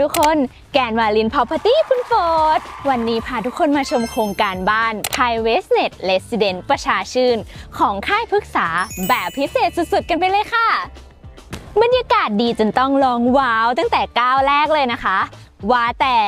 ทุกคน แกนวาลินพอพ p ตี้คุณโฟดวันนี้พาทุกคนมาชมโครงการบ้าน t h a i Westnet Resident ประชาชื่น ของค่ายพฤกษาแบบพิเศษสุดๆ กันไปเลยค่ะ บรรยากาศดีจนต้องลองว้าวตั้งแต่ก้าวแรกเลยนะคะ ว่าแต่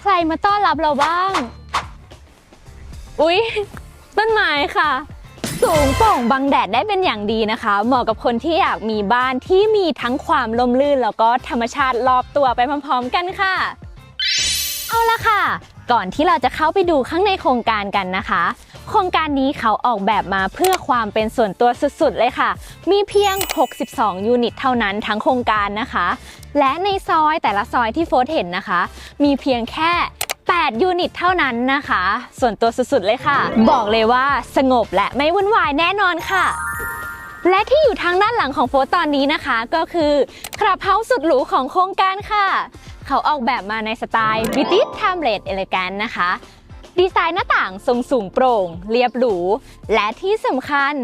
ใครมาต้อนรับเราบ้าง อุ๊ย ต้นไม้ค่ะ สูงโป่งบังแดดได้เป็นอย่างดีนะคะ เหมาะกับคนที่อยากมีบ้านที่มีทั้งความลมลื่น แล้วก็ธรรมชาติรอบตัวไปพร้อมๆกันค่ะ เอาละค่ะ ก่อนที่เราจะเข้าไปดูข้างในโครงการกันนะคะ โครงการนี้เขาออกแบบมาเพื่อความเป็นส่วนตัวสุดๆเลยค่ะ มีเพียง 62 ยูนิตเท่านั้นทั้งโครงการนะคะ และในซอยแต่ละซอยที่โฟร์เห็นนะคะ มีเพียงแค่ 8 ยูนิตเท่านั้นนะคะ ส่วนตัวสุดๆเลยค่ะ บอกเลยว่าสงบและไม่วุ่นวายแน่นอนค่ะ และที่อยู่ทางด้านหลังของโฟตอนนี้นะคะ ก็คือคลับเฮาส์สุดหรูของโครงการค่ะ เขาออกแบบมาในสไตล์ British Timeless Elegant นะคะดีไซน์หน้าต่างทรงสูงโปร่ง เรียบหรู และที่สำคัญ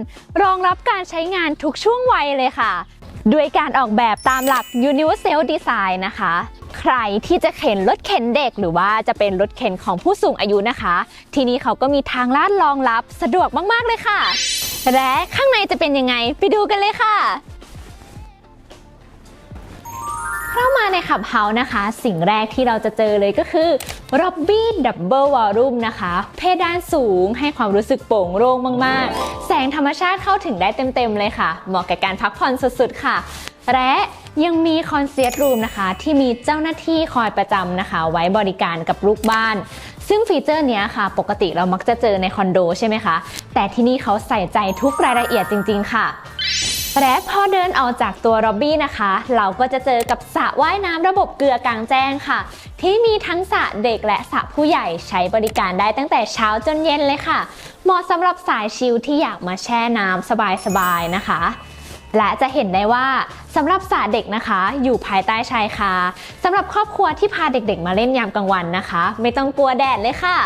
รองรับการใช้งานทุกช่วงวัยเลยค่ะ ด้วยการออกแบบตามหลัก Universal Design นะคะ ใครที่จะเข็นรถเข็นเด็ก หรือว่าจะเป็นรถเข็นของผู้สูงอายุนะคะ ที่นี่เขาก็มีทางลาดรองรับสะดวกมากๆเลยค่ะ และข้างในจะเป็นยังไงไปดูกันเลยค่ะเข้ามาในขับเฮานะคะ สิ่งแรกที่เราจะเจอเลยก็คือ Robby Double Volume นะคะ เพดานสูงให้ความรู้สึกโปร่งโล่งมาก ๆ แสงธรรมชาติเข้าถึงได้เต็ม ๆ เลยค่ะ เหมาะกับการพักผ่อนสุด ๆ ค่ะ และ ยังมีคอนเซียร์รูมนะคะที่มีเจ้าหน้าที่คอยประจำนะคะ ไว้บริการกับลูกบ้าน ซึ่งฟีเจอร์นี้ค่ะ ปกติเรามักจะเจอในคอนโดใช่ไหมคะ แต่ที่นี่เขาใส่ใจทุกรายละเอียดจริง ๆ ค่ะและพอเดินออกจากตัวร็อบบี้นะคะ เราก็จะเจอกับสระว่ายน้ำระบบเกลือกลางแจ้งค่ะ ที่มีทั้งสระเด็กและสระผู้ใหญ่ใช้บริการได้ตั้งแต่เช้าจนเย็นเลยค่ะ เหมาะสำหรับสายชิลที่อยากมาแช่น้ำสบายๆนะคะ และจะเห็นได้ว่าสำหรับสระเด็กนะคะ อยู่ภายใต้ชายคาสำหรับครอบครัวที่พาเด็กๆ มาเล่นยามกลางวันนะคะ ไม่ต้องกลัวแดดเลยค่ะ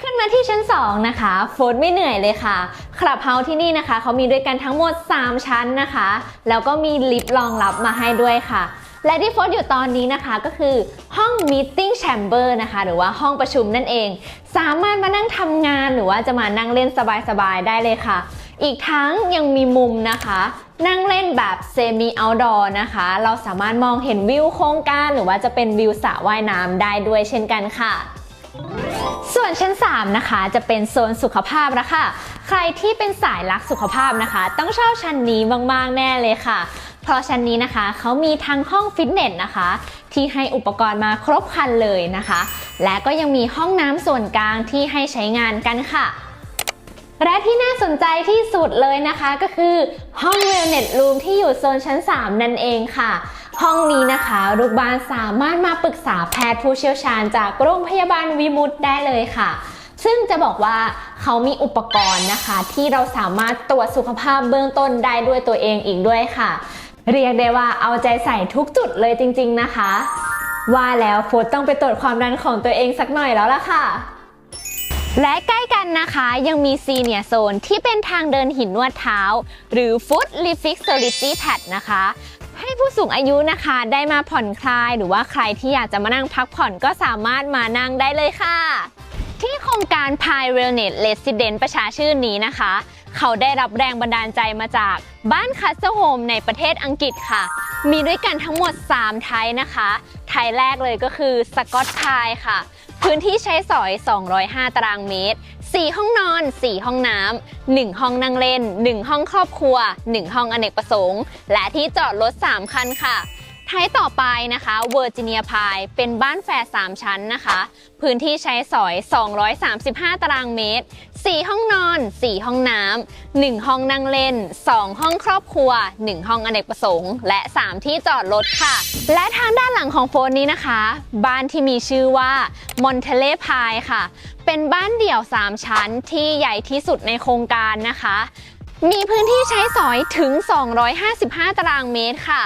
ขึ้นมาที่ชั้น 2 นะคะโฟนไม่เหนื่อยเลยค่ะคลับเฮาส์ที่นี่นะคะเขามีด้วยกันทั้งหมด 3 ชั้นนะคะ แล้วก็มีลิฟต์รองรับมาให้ด้วยค่ะและที่โฟนอยู่ตอนนี้นะคะก็คือห้อง Meeting Chamber นะคะหรือว่าห้องประชุมนั่นเอง สามารถมานั่งทำงานหรือว่าจะมานั่งเล่นสบายๆ ได้เลยค่ะ อีกทั้งยังมีมุมนะคะ นั่งเล่นแบบเซมิเอาดอร์นะคะ เราสามารถมองเห็นวิวโครงการหรือว่าจะเป็นวิวสระว่ายน้ำได้ด้วยเช่นกันค่ะ ส่วนชั้น 3 นะคะ จะเป็นโซนสุขภาพนะคะ ใครที่เป็นสายรักสุขภาพนะคะ ต้องชอบชั้นนี้มากๆแน่เลยค่ะ เพราะชั้นนี้นะคะเขามีทั้งห้องฟิตเนสนะคะ ที่ให้อุปกรณ์มาครบครันเลยนะคะ และก็ยังมีห้องน้ำส่วนกลางที่ให้ใช้งานกันค่ะ และที่น่าสนใจที่สุดเลยนะคะก็คือห้อง Wellness Room ที่อยู่โซนชั้น 3 นั่นเองค่ะ ห้องนี้นะคะลูกบ้านสามารถมาปรึกษาแพทย์ผู้เชี่ยวชาญจากโรงพยาบาลวิมุตได้เลยค่ะซึ่งจะบอกว่าเขามีอุปกรณ์นะคะ ที่เราสามารถตรวจสุขภาพเบื้องต้นได้ด้วยตัวเองอีกด้วยค่ะ เรียกได้ว่าเอาใจใส่ทุกจุดเลยจริง ๆนะคะ ว่าแล้วโฟร์ต้องไปตรวจความดันของตัวเองสักหน่อยแล้วล่ะค่ะ และใกล้กันนะคะยังมีซีเนียโซนที่เป็นทางเดินหินนวดเท้า หรือ Foot Reflexology Pad นะคะ ให้ผู้สูงอายุนะคะได้มาผ่อนคลาย หรือว่าใครที่อยากจะมานั่งพักผ่อนก็สามารถมานั่งได้เลยค่ะ ที่โครงการ p i Wellness Resident ประชาชื่นนี้นะคะ เขาได้รับแรงบันดาลใจมาจากบ้านคัสเซโฮมในประเทศอังกฤษค่ะ มีด้วยกันทั้งหมด 3 ไทยนะคะ ไทยแรกเลยก็คือสกอตไทยค่ะ พื้นที่ใช้สอย 205 ตารางเมตร 4 ห้องนอน 4 ห้องน้ำ 1 ห้องนั่งเล่น 1 ห้องครอบครัว 1 ห้องอเนกประสงค์ และที่จอดรถ 3 คันค่ะ ไทยต่อไปนะคะเวอร์จิเนียพายเป็นบ้านแฝด3 ชั้นนะคะ พื้นที่ใช้สอย 235 ตารางเมตร 4 ห้องนอน 4 ห้องน้ำ 1 ห้องนั่งเล่น 2 ห้องครอบครัว 1 ห้องอเนกประสงค์ และ 3 ที่จอดรถค่ะ และทางด้านหลังของโฟนนี้นะคะ บ้านที่มีชื่อว่ามอนเทเลพายค่ะ เป็นบ้านเดี่ยว 3 ชั้นที่ใหญ่ที่สุดในโครงการนะคะมีพื้นที่ใช้สอยถึง 255 ตารางเมตรค่ะ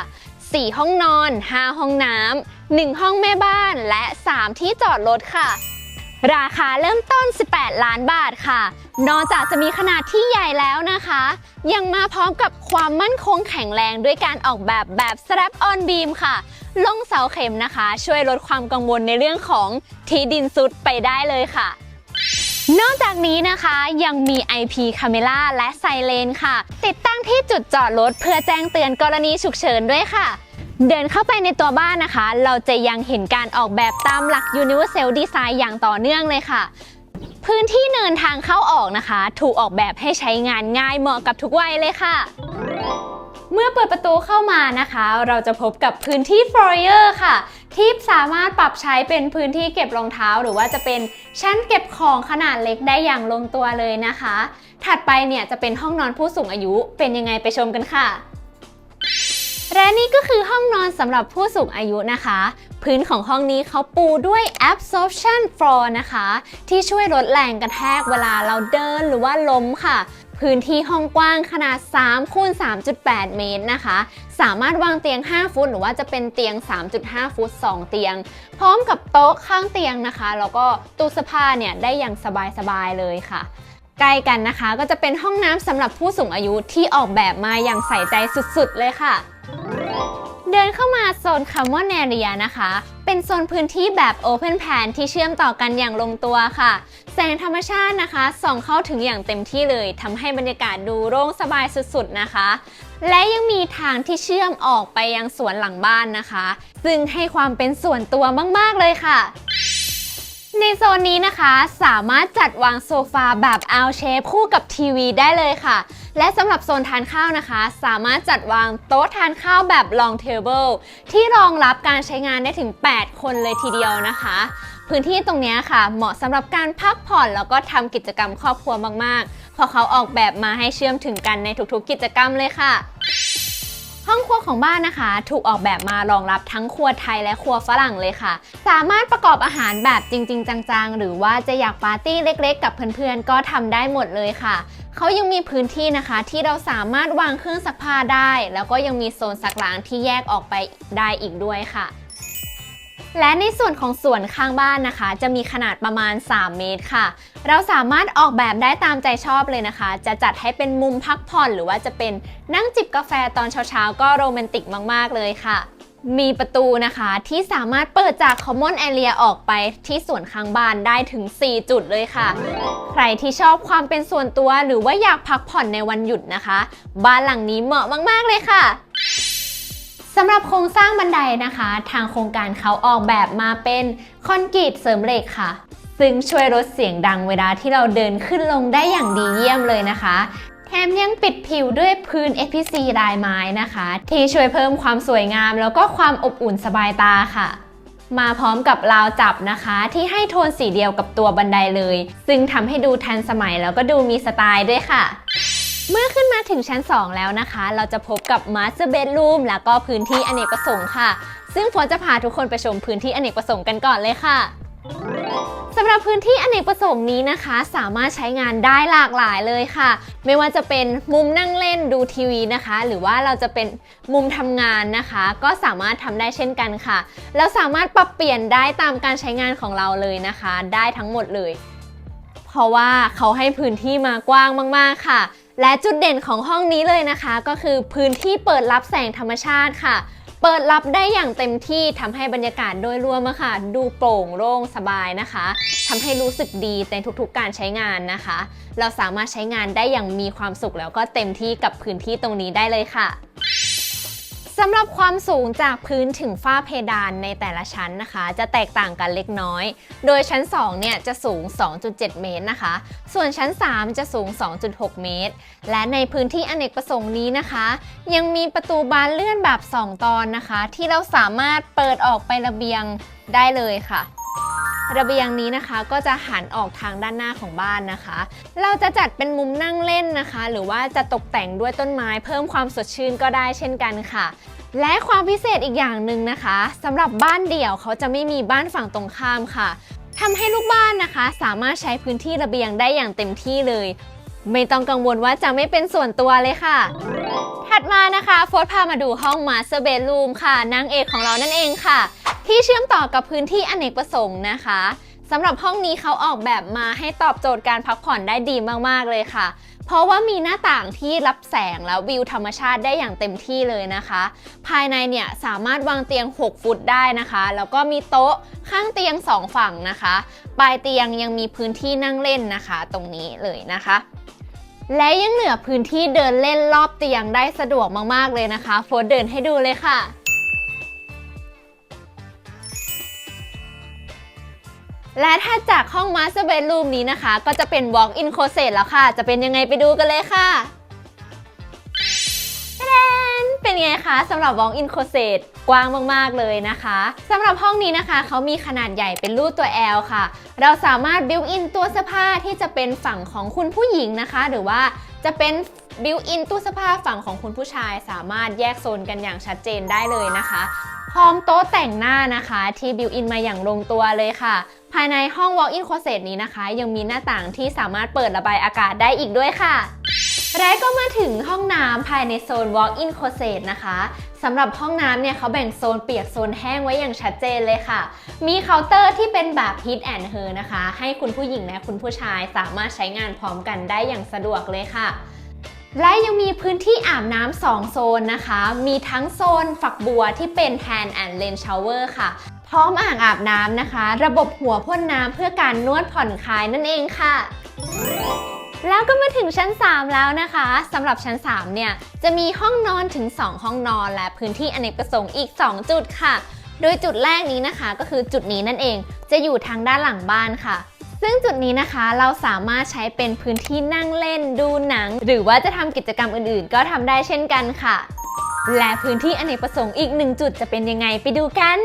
4 ห้องนอน 5 ห้องน้ำ1ห้องแม่บ้านและ 3 ที่จอดรถค่ะ ราคาเริ่มต้น 18 ล้านบาทค่ะ นอกจากจะมีขนาดที่ใหญ่แล้วนะคะ ยังมาพร้อมกับความมั่นคงแข็งแรงด้วยการออกแบบแบบ strap on beam ค่ะ ลงเสาเข็มนะคะ ช่วยลดความกังวลในเรื่องของที่ดินซุดไปได้เลยค่ะ นอกจากนี้นะคะยังมี IP Camera และไซเลนค่ะ ติดตั้งที่จุดจอดรถเพื่อแจ้งเตือนกรณีฉุกเฉินด้วยค่ะ เดินเข้าไปในตัวบ้านนะคะ เราจะยังเห็นการออกแบบตามหลัก Universal Design อย่างต่อเนื่องเลยค่ะ พื้นที่เนินทางเข้าออกนะคะ ถูกออกแบบให้ใช้งานง่ายเหมาะกับทุกวัยเลยค่ะ เมื่อเปิดประตูเข้ามานะคะ เราจะพบกับพื้นที่ f o r i e r ค่ะ ที่สามารถปรับใช้เป็นพื้นที่เก็บรองเท้า หรือว่าจะเป็นชั้นเก็บของขนาดเล็กได้อย่างลงตัวเลยนะคะ ถัดไปเนี่ยจะเป็นห้องนอนผู้สูงอายุเป็นยังไงไปชมกันค่ะและนี่ก็คือห้องนอนสำหรับผู้สูงอายุนะคะ พื้นของห้องนี้เขาปูด้วย absorption floor นะคะ ที่ช่วยลดแรงกระแทกเวลาเราเดินหรือว่าล้มค่ะ พื้นที่ห้องกว้างขนาด3คูณ3.8 เมตรนะคะ สามารถวางเตียง 5 ฟุตหรือว่าจะเป็นเตียง 3.5 ฟุต 2 เตียง พร้อมกับโต๊ะข้างเตียงนะคะ แล้วก็ตู้เสื้อผ้าเนี่ยได้อย่างสบายๆเลยค่ะใกล้กันนะคะก็จะเป็นห้องน้ำสำหรับผู้สูงอายุที่ออกแบบมาอย่างใส่ใจสุดๆเลยค่ะ เดินเข้ามาโซน Common Area นะคะ เป็นโซนพื้นที่แบบ Open Plan ที่เชื่อมต่อกันอย่างลงตัวค่ะ แสงธรรมชาตินะคะ ส่องเข้าถึงอย่างเต็มที่เลยทำให้บรรยากาศดูโล่งสบายสุดๆนะคะ และยังมีทางที่เชื่อมออกไปยังสวนหลังบ้านนะคะ ซึ่งให้ความเป็นส่วนตัวมากๆเลยค่ะ ในโซนนี้นะคะสามารถจัดวางโซฟาแบบ L shape คู่กับทีวีได้เลยค่ะ และสำหรับโซนทานข้าวนะคะ สามารถจัดวางโต๊ะทานข้าวแบบ long table ที่รองรับการใช้งานได้ถึง 8 คนเลยทีเดียวนะคะ พื้นที่ตรงนี้ค่ะ เหมาะสำหรับการพักผ่อนแล้วก็ทำกิจกรรมครอบครัวมากๆเพราะเขาออกแบบมาให้เชื่อมถึงกันในทุกๆ กิจกรรมเลยค่ะ ห้องครัวของบ้านนะคะ ถูกออกแบบมารองรับทั้งครัวไทยและครัวฝรั่งเลยค่ะ สามารถประกอบอาหารแบบจริง ๆ จังๆ หรือว่าจะอยากปาร์ตี้เล็ก ๆ กับเพื่อนๆ ก็ทำได้หมดเลยค่ะ เขายังมีพื้นที่นะคะ ที่เราสามารถวางเครื่องซักผ้าได้ แล้วก็ยังมีโซนซักล้างที่แยกออกไปได้อีกด้วยค่ะ และในส่วนของสวนข้างบ้านนะคะ จะมีขนาดประมาณ 3 เมตรค่ะ เราสามารถออกแบบได้ตามใจชอบเลยนะคะ จะจัดให้เป็นมุมพักผ่อนหรือว่าจะเป็นนั่งจิบกาแฟตอนเช้าๆ ก็โรแมนติกมากๆเลยค่ะ มีประตูนะคะที่สามารถเปิดจาก Common Area ออกไปที่ส่วนข้างบ้านได้ถึง 4 จุดเลยค่ะ ใครที่ชอบความเป็นส่วนตัวหรือว่าอยากพักผ่อนในวันหยุดนะคะ บ้านหลังนี้เหมาะมากๆเลยค่ะ สำหรับโครงสร้างบันไดนะคะ ทางโครงการเขาออกแบบมาเป็นคอนกรีตเสริมเหล็กค่ะ ซึ่งช่วยลดเสียงดังเวลาที่เราเดินขึ้นลงได้อย่างดีเยี่ยมเลยนะคะ แถมยังปิดผิวด้วยพื้น FPC ลายไม้นะคะ ที่ช่วยเพิ่มความสวยงาม แล้วก็ความอบอุ่นสบายตาค่ะ มาพร้อมกับราวจับนะคะ ที่ให้โทนสีเดียวกับตัวบันไดเลย ซึ่งทำให้ดูทันสมัยแล้วก็ดูมีสไตล์ด้วยค่ะ เมื่อขึ้นมาถึงชั้น 2 แล้วนะคะ เราจะพบกับ Master Bedroom แล้วก็พื้นที่อเนกประสงค์ค่ะ ซึ่งฝนจะพาทุกคนไปชมพื้นที่อเนกประสงค์กันก่อนเลยค่ะสำหรับพื้นที่อเนกประสงค์นี้นะคะ สามารถใช้งานได้หลากหลายเลยค่ะ ไม่ว่าจะเป็นมุมนั่งเล่นดูทีวีนะคะ หรือว่าเราจะเป็นมุมทำงานนะคะ ก็สามารถทำได้เช่นกันค่ะ เราสามารถปรับเปลี่ยนได้ตามการใช้งานของเราเลยนะคะ ได้ทั้งหมดเลย เพราะว่าเขาให้พื้นที่มากว้างมาก ๆค่ะ และจุดเด่นของห้องนี้เลยนะคะ ก็คือพื้นที่เปิดรับแสงธรรมชาติค่ะ เปิดรับได้อย่างเต็มที่ทำให้บรรยากาศโดยรวมค่ะ ดูโปร่งโล่งสบายนะคะทำให้รู้สึกดีในทุกๆการใช้งานนะคะ เราสามารถใช้งานได้อย่างมีความสุขแล้วก็เต็มที่กับพื้นที่ตรงนี้ได้เลยค่ะ สำหรับความสูงจากพื้นถึงฝ้าเพดานในแต่ละชั้นนะคะ จะแตกต่างกันเล็กน้อย โดยชั้น 2 เนี่ยจะสูง 2.7 เมตรนะคะ ส่วนชั้น 3 จะสูง 2.6 เมตร และในพื้นที่อเนกประสงค์นี้นะคะ ยังมีประตูบานเลื่อนแบบ 2 ตอนนะคะ ที่เราสามารถเปิดออกไประเบียงได้เลยค่ะ ระเบียงนี้นะคะก็จะหันออกทางด้านหน้าของบ้านนะคะ เราจะจัดเป็นมุมนั่งเล่นนะคะ หรือว่าจะตกแต่งด้วยต้นไม้เพิ่มความสดชื่นก็ได้เช่นกันค่ะ และความพิเศษอีกอย่างหนึ่งนะคะสำหรับบ้านเดี่ยวเขาจะไม่มีบ้านฝั่งตรงข้ามค่ะทำให้ลูกบ้านนะคะ สามารถใช้พื้นที่ระเบียงได้อย่างเต็มที่เลย ไม่ต้องกังวลว่าจะไม่เป็นส่วนตัวเลยค่ะ ถัดมานะคะโฟร์พามาดูห้อง Master Bedroom ค่ะนางเอกของเรานั่นเองค่ะ ที่เชื่อมต่อกับพื้นที่อเนกประสงค์นะคะสำหรับห้องนี้เขาออกแบบมาให้ตอบโจทย์การพักผ่อนได้ดีมากๆเลยค่ะ เพราะว่ามีหน้าต่างที่รับแสงแล้ววิวธรรมชาติได้อย่างเต็มที่เลยนะคะ ภายในเนี่ยสามารถวางเตียง 6 ฟุตได้นะคะ แล้วก็มีโต๊ะข้างเตียง 2 ฝั่งนะคะ ปลายเตียงยังมีพื้นที่นั่งเล่นนะคะ ตรงนี้เลยนะคะและยังเหลือพื้นที่เดินเล่นรอบเตียงได้สะดวกมากๆเลยนะคะ โฟร์เดินให้ดูเลยค่ะ และถ้าจากห้อง Master Bedroom นี้นะคะ ก็จะเป็น Walk-in Closet แล้วค่ะ จะเป็นยังไงไปดูกันเลยค่ะแทนเป็นไงคะสำหรับ Walk-in Closet กว้างมาก ๆ เลยนะคะสำหรับห้องนี้นะคะ เขามีขนาดใหญ่เป็นรูปตัว L ค่ะ เราสามารถ built in ตัวเสื้อผ้าที่จะเป็นฝั่งของคุณผู้หญิงนะคะ หรือว่าจะเป็น built in ตู้เสื้อผ้าฝั่งของคุณผู้ชายสามารถแยกโซนกันอย่างชัดเจนได้เลยนะคะ พร้อมโต๊ะแต่งหน้านะคะ ที่บิวอินมาอย่างลงตัวเลยค่ะ ภายในห้อง Walk-in Closet นี้นะคะ ยังมีหน้าต่างที่สามารถเปิดระบายอากาศได้อีกด้วยค่ะ และก็มาถึงห้องน้ำภายในโซน Walk-in Closet นะคะสำหรับห้องน้ำเนี่ยเขาแบ่งโซนเปียกโซนแห้งไว้อย่างชัดเจนเลยค่ะ มีเคาน์เตอร์ที่เป็นแบบ Hit and Her นะคะ ให้คุณผู้หญิงและคุณผู้ชายสามารถใช้งานพร้อมกันได้อย่างสะดวกเลยค่ะ และยังมีพื้นที่อาบน้ำ2โซนนะคะ มีทั้งโซนฝักบัวที่เป็น Hand and Rain Shower ค่ะ พร้อมอ่างอาบน้ำนะคะ ระบบหัวพ่นน้ำเพื่อการนวดผ่อนคลายนั่นเองค่ะ แล้วก็มาถึงชั้น 3 แล้วนะคะสำหรับชั้น 3 เนี่ย จะมีห้องนอนถึง 2 ห้องนอน และพื้นที่อเนกประสงค์อีก 2 จุดค่ะ โดยจุดแรกนี้นะคะ ก็คือจุดนี้นั่นเอง จะอยู่ทางด้านหลังบ้านค่ะ ซึ่งจุดนี้นะคะเราสามารถใช้เป็นพื้นที่นั่งเล่นดูหนัง หรือว่าจะทำกิจกรรมอื่นๆ ก็ทำได้เช่นกันค่ะ และพื้นที่อเนกประสงค์อีกหนึ่งจุดจะเป็นยังไงไปดูกัน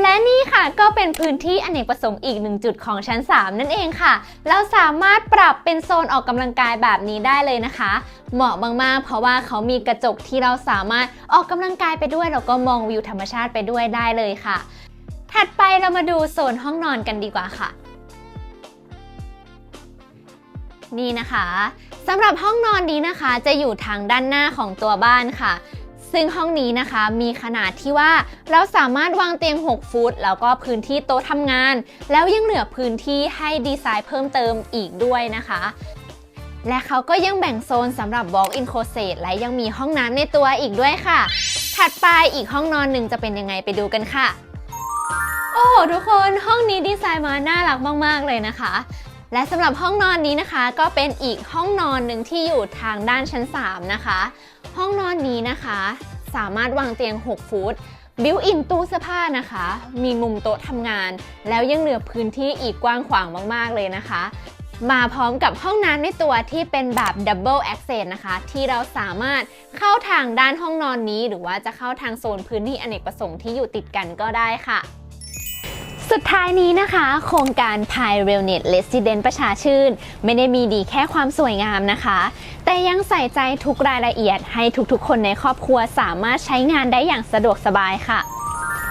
และนี่ค่ะก็เป็นพื้นที่อเนกประสงค์อีกหนึ่งจุดของชั้น 3 นั่นเองค่ะ เราสามารถปรับเป็นโซนออกกำลังกายแบบนี้ได้เลยนะคะ เหมาะมากๆ เพราะว่าเขามีกระจกที่เราสามารถออกกำลังกายไปด้วยแล้วก็มองวิวธรรมชาติไปด้วยได้เลยค่ะ ถัดไปเรามาดูโซนห้องนอนกันดีกว่าค่ะ นี่นะคะสำหรับห้องนอนนี้นะคะ จะอยู่ทางด้านหน้าของตัวบ้านค่ะ ซึ่งห้องนี้นะคะมีขนาดที่ว่าเราสามารถวางเตียง 6 ฟุต แล้วก็พื้นที่โต๊ะทำงาน แล้วยังเหลือพื้นที่ให้ดีไซน์เพิ่มเติมอีกด้วยนะคะ และเขาก็ยังแบ่งโซนสำหรับ walk-in closet และยังมีห้องน้ำในตัวอีกด้วยค่ะ ถัดไปอีกห้องนอนหนึ่งจะเป็นยังไงไปดูกันค่ะ อ้โหทุกคนห้องนี้ดีไซน์มาน่ารักมาก ๆ เลยนะคะ และสำหรับห้องนอนนี้นะคะ ก็เป็นอีกห้องนอนหนึ่งที่อยู่ทางด้านชั้น 3 นะคะ ห้องนอนนี้นะคะ สามารถวางเตียง 6 ฟุตบิวอินตู้เสื้อผ้านะคะ มีมุมโต๊ะทำงาน แล้วยังเหลือพื้นที่อีกกว้างขวางมาก ๆ เลยนะคะ มาพร้อมกับห้องน้ำในตัวที่เป็นแบบ Double Access นะคะ ที่เราสามารถเข้าทางด้านห้องนอนนี้ หรือว่าจะเข้าทางโซนพื้นที่อเนกประสงค์ที่อยู่ติดกันก็ได้ค่ะ สุดท้ายนี้นะคะ โครงการ p i r e l n e t Resident ประชาชื่น ไม่ได้มีดีแค่ความสวยงามนะคะ แต่ยังใส่ใจทุกรายละเอียดให้ทุกๆ คนในครอบครัวสามารถใช้งานได้อย่างสะดวกสบายค่ะ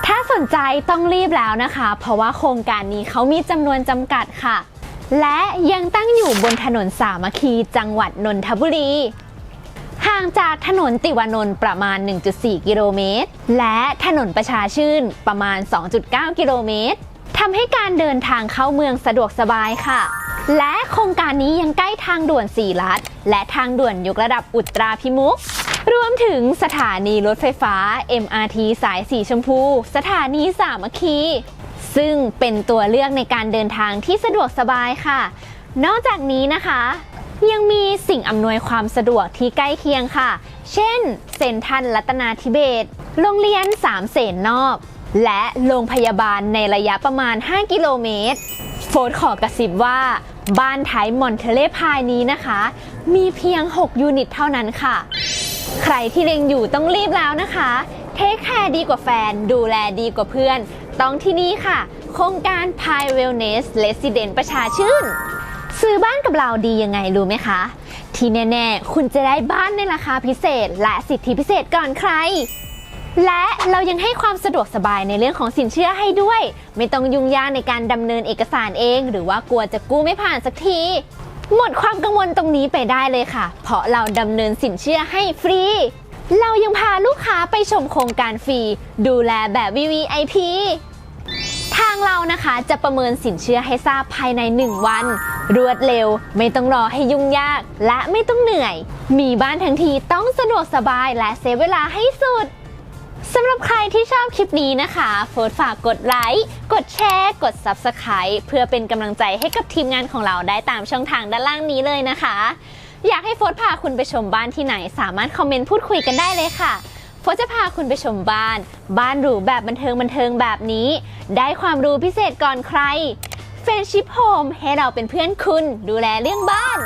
ถ้าสนใจต้องรีบแล้วนะคะ เพราะว่าโครงการนี้เขามีจำนวนจำกัดค่ะ และยังตั้งอยู่บนถนนสามัคคีจังหวัดนนทบุรี ห่างจากถนนติวานนท์ประมาณ 1.4 กิโลเมตร และถนนประชาชื่นประมาณ 2.9 กิโลเมตรทำให้การเดินทางเข้าเมืองสะดวกสบายค่ะ และโครงการนี้ยังใกล้ทางด่วน4ลัดและทางด่วนยกระดับอุตราพิมุขรวมถึงสถานีรถไฟฟ้า MRT สายสีชมพู สถานีสามัคคี ซึ่งเป็นตัวเลือกในการเดินทางที่สะดวกสบายค่ะ นอกจากนี้นะคะ ยังมีสิ่งอำนวยความสะดวกที่ใกล้เคียงค่ะ เช่น เซนทรัลรัตนาธิเบศโรงเรียนสามเสนนอก และโรงพยาบาลในระยะประมาณ 5 กิโลเมตร โฟร์ขอกระซิบว่าบ้านไทยมอนเทเลพายนี้นะคะ มีเพียง 6 ยูนิตเท่านั้นค่ะ ใครที่เล็งอยู่ต้องรีบแล้วนะคะ เทคแคร์ดีกว่าแฟน ดูแลดีกว่าเพื่อน ต้องที่นี่ค่ะ โครงการ p i Wellness Resident ประชาชื่น ซื้อบ้านกับเราดียังไงรู้ไหมคะ ที่แน่ๆ คุณจะได้บ้านในราคาพิเศษ และสิทธิพิเศษก่อนใคร และเรายังให้ความสะดวกสบายในเรื่องของสินเชื่อให้ด้วย ไม่ต้องยุ่งยากในการดำเนินเอกสารเอง หรือว่ากลัวจะกู้ไม่ผ่านสักที หมดความกังวลตรงนี้ไปได้เลยค่ะ เพราะเราดำเนินสินเชื่อให้ฟรี เรายังพาลูกค้าไปชมโครงการฟรีดูแลแบบ VVIP ทางเรานะคะจะประเมินสินเชื่อให้ทราบภายใน 1 วัน รวดเร็ว ไม่ต้องรอให้ยุ่งยาก และไม่ต้องเหนื่อย มีบ้านทั้งทีต้องสะดวกสบายและเซฟเวลาให้สุดสำหรับใครที่ชอบคลิปนี้นะคะโฟร์ฝากกดไลค์ กดแชร์ กด Subscribe เพื่อเป็นกำลังใจให้กับทีมงานของเราได้ตามช่องทางด้านล่างนี้เลยนะคะ อยากให้โฟร์พาคุณไปชมบ้านที่ไหน สามารถคอมเมนต์พูดคุยกันได้เลยค่ะ โฟร์จะพาคุณไปชมบ้าน บ้านหรูแบบบันเทิงบันเทิงแบบนี้ ได้ความรู้พิเศษก่อนใครเฟนชิพโฮมให้เราเป็นเพื่อนคุณดูแลเรื่องบ้าน